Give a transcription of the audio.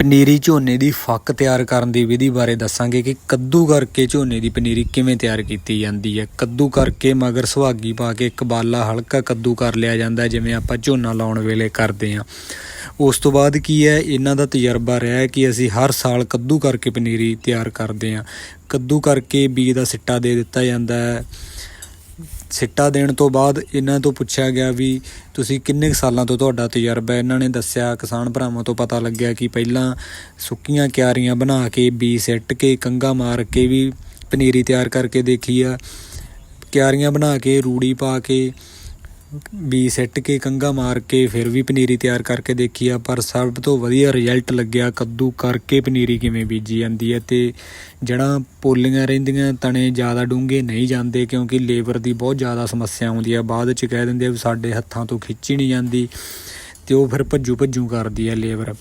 ਪਨੀਰੀ ਝੋਨੇ ਦੀ ਫੱਕ ਤਿਆਰ ਕਰਨ ਦੀ ਵਿਧੀ ਬਾਰੇ ਦੱਸਾਂਗੇ ਕਿ ਕੱਦੂ ਕਰਕੇ ਝੋਨੇ ਦੀ ਪਨੀਰੀ ਕਿਵੇਂ ਤਿਆਰ ਕੀਤੀ ਜਾਂਦੀ ਹੈ। ਕੱਦੂ ਕਰਕੇ ਮਗਰ ਸੁਹਾਗੀ ਪਾ ਕੇ ਇੱਕ ਬਾਲਾ ਹਲਕਾ ਕੱਦੂ ਕਰ ਲਿਆ ਜਾਂਦਾ ਜਿਵੇਂ ਆਪਾਂ ਝੋਨਾ ਲਾਉਣ ਵੇਲੇ ਕਰਦੇ ਹਾਂ। ਉਸ ਤੋਂ ਬਾਅਦ ਕੀ ਹੈ? ਇਹਨਾਂ ਦਾ ਤਜਰਬਾ ਰਿਹਾ ਕਿ ਅਸੀਂ ਹਰ ਸਾਲ ਕੱਦੂ ਕਰਕੇ ਪਨੀਰੀ ਤਿਆਰ ਕਰਦੇ ਹਾਂ। ਕੱਦੂ ਕਰਕੇ ਬੀਜ ਦਾ ਸਿੱਟਾ ਦੇ ਦਿੱਤਾ ਜਾਂਦਾ ਹੈ। ਸਿੱਟਾ ਦੇਣ ਤੋਂ ਬਾਅਦ ਇਹਨਾਂ ਤੋਂ ਪੁੱਛਿਆ ਗਿਆ ਵੀ ਤੁਸੀਂ ਕਿੰਨੇ ਕੁ ਸਾਲਾਂ ਤੋਂ ਤੁਹਾਡਾ ਤਜਰਬਾ ਇਹਨਾਂ ਨੇ ਦੱਸਿਆ, ਕਿਸਾਨ ਭਰਾਵਾਂ ਤੋਂ ਪਤਾ ਲੱਗਿਆ ਕਿ ਪਹਿਲਾਂ ਸੁੱਕੀਆਂ ਕਿਆਰੀਆਂ ਬਣਾ ਕੇ ਬੀ ਸਿੱਟ ਕੇ ਕੰਗਾ ਮਾਰ ਕੇ ਵੀ ਪਨੀਰੀ ਤਿਆਰ ਕਰਕੇ ਦੇਖੀ ਆ। ਕਿਆਰੀਆਂ ਬਣਾ ਕੇ, ਰੂੜੀ ਪਾ ਕੇ ਬੀ ਸਿੱਟ ਕੇ ਕੰਗਾ ਮਾਰ ਕੇ ਫਿਰ ਵੀ ਪਨੀਰੀ ਤਿਆਰ ਕਰਕੇ ਦੇਖੀ ਆ, ਪਰ ਸਭ ਤੋਂ ਵਧੀਆ ਰਿਜ਼ਲਟ ਲੱਗਿਆ ਕੱਦੂ ਕਰਕੇ ਪਨੀਰੀ ਕਿਵੇਂ ਬੀਜੀ ਜਾਂਦੀ ਹੈ ਤੇ ਜੜਾਂ ਪੋਲੀਆਂ ਰਹਿੰਦੀਆਂ, ਤਣੇ ਜ਼ਿਆਦਾ ਡੂੰਘੇ ਨਹੀਂ ਜਾਂਦੇ ਕਿਉਂਕਿ ਲੇਬਰ ਦੀ ਬਹੁਤ ਜ਼ਿਆਦਾ ਸਮੱਸਿਆ ਆਉਂਦੀ ਆ। ਬਾਅਦ ਚ ਕਹਿ ਦਿੰਦੇ ਆ ਵੀ ਸਾਡੇ ਹੱਥਾਂ ਤੋਂ ਖਿੱਚੀ ਨਹੀਂ ਜਾਂਦੀ ਤੇ ਉਹ ਫਿਰ ਭੱਜੂ ਭੱਜੂ ਕਰਦੀ ਆ ਲੇਬਰ।